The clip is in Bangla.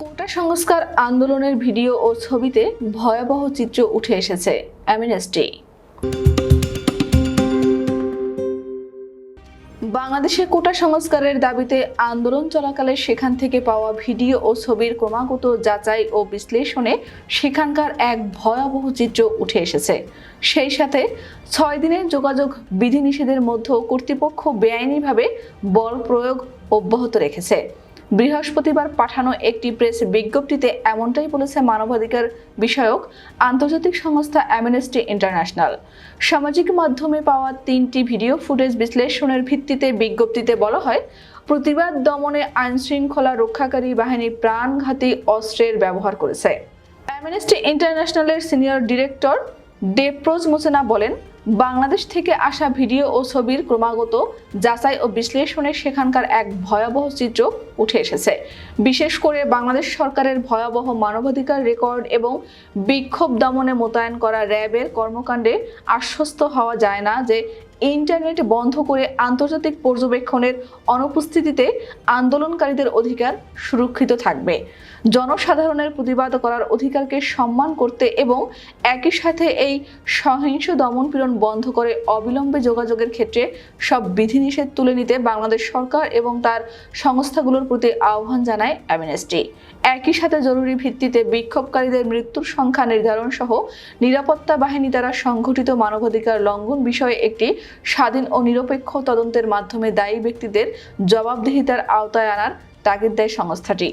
কোটা সংস্কার আন্দোলনের ভিডিও ও ছবিতে ভয়াবহ চিত্র উঠে এসেছে অ্যামনেস্টি বাংলাদেশে কোটা সংস্কারের দাবিতে আন্দোলন চলাকালে সেখান থেকে পাওয়া ভিডিও ও ছবির ক্রমাগত যাচাই ও বিশ্লেষণে সেখানকার এক ভয়াবহ চিত্র উঠে এসেছে। সেই সাথে ছয় দিনের যোগাযোগ বিধিনিষেধের মধ্যেও কর্তৃপক্ষ বেআইনিভাবে বল প্রয়োগ অব্যাহত রেখেছে। বৃহস্পতিবার পাঠানো একটি প্রেস বিজ্ঞপ্তিতে এমনটাই বলেছে মানবাধিকার বিষয়ক আন্তর্জাতিক সংস্থা অ্যামনেস্টি ইন্টারন্যাশনাল সামাজিক মাধ্যমে পাওয়া তিনটি ভিডিও ফুটেজ বিশ্লেষণের ভিত্তিতে বিজ্ঞপ্তিতে বলা হয়, প্রতিবাদ দমনে আইন শৃঙ্খলা রক্ষাকারী বাহিনী প্রাণঘাতী অস্ত্রের ব্যবহার করেছে। অ্যামনেস্টি ইন্টারন্যাশনালের সিনিয়র ডিরেক্টর ডেপ্রোজ মোসেনা বলেন, বাংলাদেশ থেকে আসা ভিডিও ও ছবির ক্রমাগত যাচাই ও বিশ্লেষণে সেখানকার এক ভয়াবহ চিত্র উঠে এসেছে। বিশেষ করে বাংলাদেশ সরকারের ভয়াবহ মানবাধিকার রেকর্ড এবং বিক্ষোভ দমনে মোতায়েন করা র্যাবের কর্মকাণ্ডে আশ্বস্ত হওয়া যায় না যে ইন্টারনেট বন্ধ করে আন্তর্জাতিক পর্যবেক্ষণের অনুপস্থিতিতে আন্দোলনকারীদের অধিকার সুরক্ষিত থাকবে। জনসাধারণের প্রতিবাদ করার অধিকারকে সম্মান করতে এবং একই সাথে এই সহিংস দমনপীড়ন বন্ধ করে অবিলম্বে যোগাযোগের ক্ষেত্রে সব বিধিনিষেধ তুলে নিতে বাংলাদেশ সরকার এবং তার সংস্থাগুলোর প্রতি আহ্বান জানায় অ্যামনেস্টি। একই সাথে জরুরি ভিত্তিতে বিক্ষোভকারীদের মৃত্যুর সংখ্যা নির্ধারণ সহ নিরাপত্তা বাহিনী দ্বারা সংঘটিত মানবাধিকার লঙ্ঘন বিষয়ে একটি স্বাধীন ও নিরপেক্ষ তদন্তের মাধ্যমে দায়ী ব্যক্তিদের জবাবদিহিতার আওতায় আনার তাগিদ দেয় সংস্থাটি।